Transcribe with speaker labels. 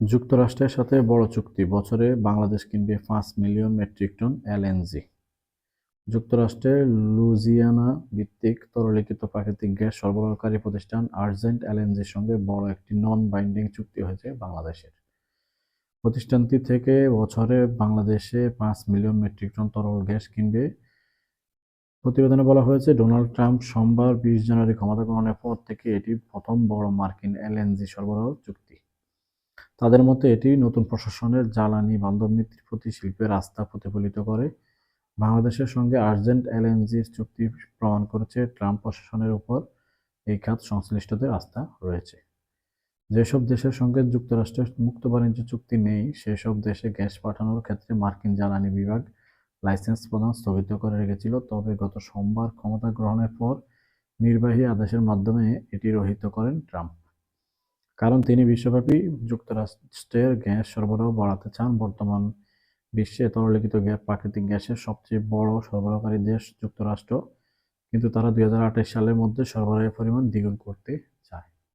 Speaker 1: যুক্তরাষ্ট্রের সাথে বড় চুক্তি। বছরে বাংলাদেশ কিনবে পাঁচ মিলিয়ন মেট্রিক টন এলএনজি যুক্তরাষ্ট্রের লুজিয়ানা ভিত্তিক তরলীকৃত প্রাকৃতিক গ্যাস সরবরাহকারী প্রতিষ্ঠান আর্জেন্ট এলএনজির সঙ্গে বড় একটি নন বাইন্ডিং চুক্তি হয়েছে বাংলাদেশের। প্রতিষ্ঠানটি থেকে বছরে বাংলাদেশে পাঁচ মিলিয়ন মেট্রিক টন তরল গ্যাস কিনবে। প্রতিবেদনে বলা হয়েছে, ডোনাল্ড ট্রাম্প সোমবার বিশ জানুয়ারি ক্ষমতা গ্রহণের পর থেকে এটি প্রথম বড় মার্কিন এলএনজি সরবরাহ চুক্তি। তাদের মতে এটি নতুন প্রশাসনের জ্বালানি বান্ধব নীতির প্রতি শিল্পের আস্থা প্রতিফলিত করে। বাংলাদেশের সঙ্গে আর্জেন্ট এলএনজির চুক্তি প্রমাণ করেছে ট্রাম্প প্রশাসনের উপর। এই খাত সংশ্লিষ্টদের আস্থা রয়েছে। যেসব দেশের সঙ্গে যুক্তরাষ্ট্রের মুক্ত বাণিজ্য চুক্তি নেই, সেসব দেশে গ্যাস পাঠানোর ক্ষেত্রে মার্কিন জ্বালানি বিভাগ লাইসেন্স প্রদান স্থগিত করে রেখেছিল। তবে গত সোমবার ক্ষমতা গ্রহণের পর নির্বাহী আদেশের মাধ্যমে এটি রহিত করেন ট্রাম্প। কারণ তিনি বিশ্বব্যাপী যুক্তরাষ্ট্রের গ্যাস সরবরাহ বাড়াতে চান। বর্তমান বিশ্বে তরলিখিত গ্যাস, প্রাকৃতিক গ্যাসের সবচেয়ে বড় সরবরাহকারী দেশ যুক্তরাষ্ট্র। কিন্তু তারা দুই হাজার আঠাশ সালের মধ্যে সরবরাহের পরিমাণ দ্বিগুণ করতে